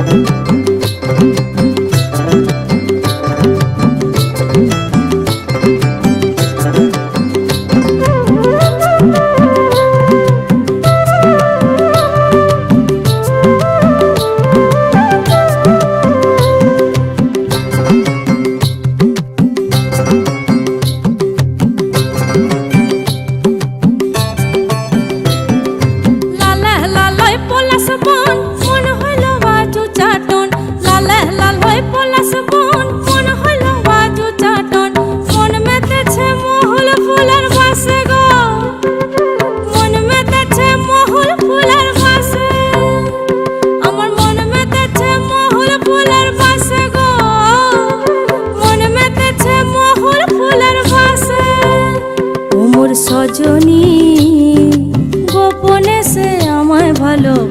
লালে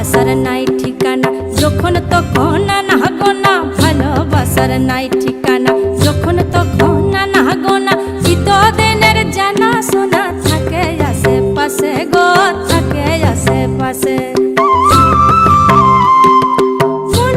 ভালোবাসার নাই ঠিকানা, যখন তখন না গোনা ভালোবাসার নাই ঠিকানা, যখন তখন না গোনা চিতদিনের জানা শোনা থাকে আশেপাশে গো, থাকে আশেপাশে। মন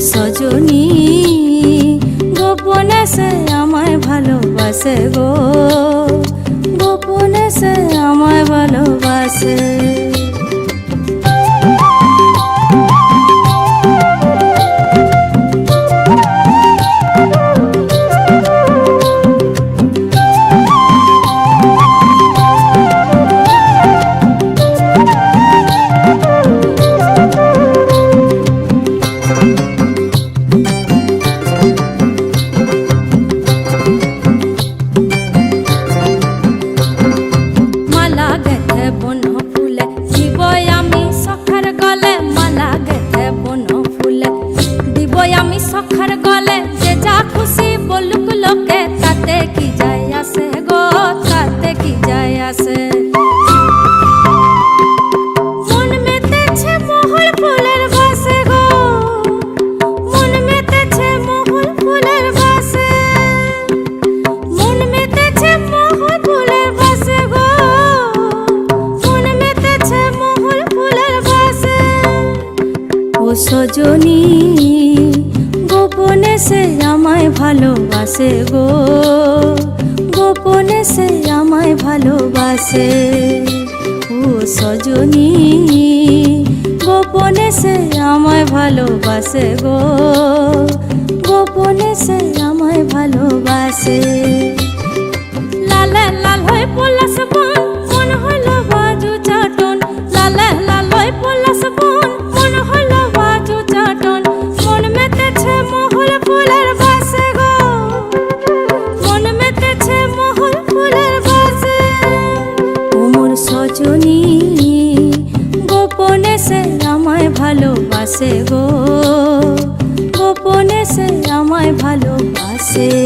সজনী গোপনে সে আমায় ভালোবাসে গো। গোপনে সে আমায় ভালোবাসে। সজনী গোপনে সে আমায় ভালোবাসে গো। গোপনে সে আমায় ভালোবাসে। ও সজনী, গোপনে সে আমায় ভালোবাসে গো। গোপনে সে আমায় ভালোবাসে। লাল বাসে গোপনে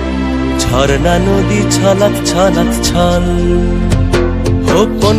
ঝর্ণা নদী ছলক ছলক ছল। কোন